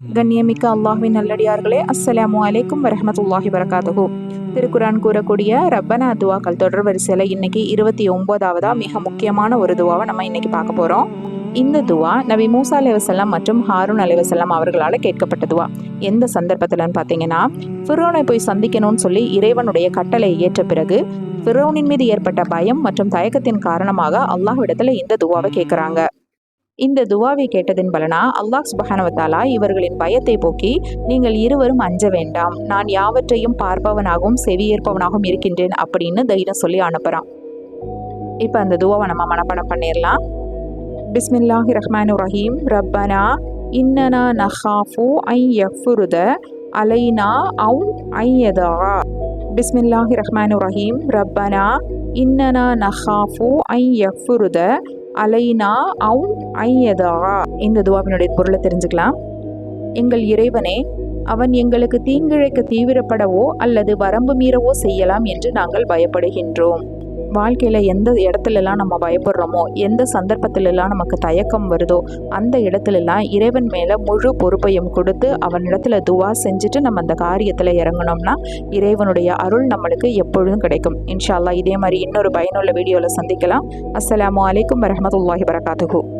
கண்ணியமிக்க அல்லாஹுவின் நல்லடியார்களே அஸ்ஸலாமு அலைக்கும் வரஹ்மத்துல்லாஹி வரகாத்துஹு திருக்குரான் கூறக்கூடிய ரப்பனா துவாக்கள் தொடர் வரிசையில் இன்னைக்கு இருபத்தி ஒன்பதாவதா மிக முக்கியமான ஒரு துவாவை நம்ம இன்னைக்கு பார்க்க போகிறோம் இந்த துவா நபி மூசா அலைவசல்லாம் மற்றும் ஹாரூன் அலைவசல்லாம் அவர்களால் கேட்கப்பட்ட துவா. எந்த சந்தர்ப்பத்தில்னு பார்த்தீங்கன்னா ஃபிரோனை போய் சந்திக்கணும்னு சொல்லி இறைவனுடைய கட்டளை ஏற்ற பிறகு ஃபிரோனின் மீது ஏற்பட்ட பயம் மற்றும் தயக்கத்தின் காரணமாக அல்லாஹ்விடத்துல இந்த துவாவை கேட்குறாங்க இந்த துவாவை கேட்டதின் பலனா அல்லாஹ் சுபஹானவத்தாலா இவர்களின் பயத்தை போக்கி நீங்கள் இருவரும் அஞ்ச வேண்டாம். நான் யாவற்றையும் பார்ப்பவனாகவும் செவியேற்பவனாகவும் இருக்கின்றேன் அப்படின்னு தைரியம் சொல்லி அனுப்புகிறான் இப்போ அந்த துவாவை நம்ம மனப்பாடம் பண்ணிடலாம் பிஸ்மில்லாஹி ரஹ்மான் ரஹீம். ரப்பனா இன்னனா நஹாஃபு ஐ யஃபுருத அலைனா அவு ஐயதா பிஸ்மில்லாஹி ரஹ்மான் ரஹீம். ரப்பனா இன்னனா நஹாஃபு ஐ யஃபுருத அலைனா அவுன் ஐயதா? இந்த துவாவினுடைய பொருளை தெரிஞ்சுக்கலாம். எங்கள் இறைவனே அவன் எங்களுக்கு தீங்கிழைக்க தீவிரப்படவோ அல்லது வரம்பு மீறவோ செய்யலாம் என்று நாங்கள் பயப்படுகின்றோம். வாழ்க்கையில் எந்த இடத்துலலாம் நம்ம பயப்படுறோமோ எந்த சந்தர்ப்பத்திலலாம் நமக்கு தயக்கம் வருதோ அந்த இடத்துலலாம் இறைவன் மேலே முழு பொறுப்பையும் கொடுத்து அவனிடத்தில் துவா செஞ்சுட்டு நம்ம அந்த காரியத்தில் இறங்கணும்னா இறைவனுடைய அருள் நம்மளுக்கு எப்பொழுதும் கிடைக்கும். இன்ஷால்லா இதே மாதிரி இன்னொரு பயனுள்ள வீடியோவில் சந்திக்கலாம். அஸ்லாம் அலைக்கும் வரமத்துல்லாஹி வரகாத்துஹு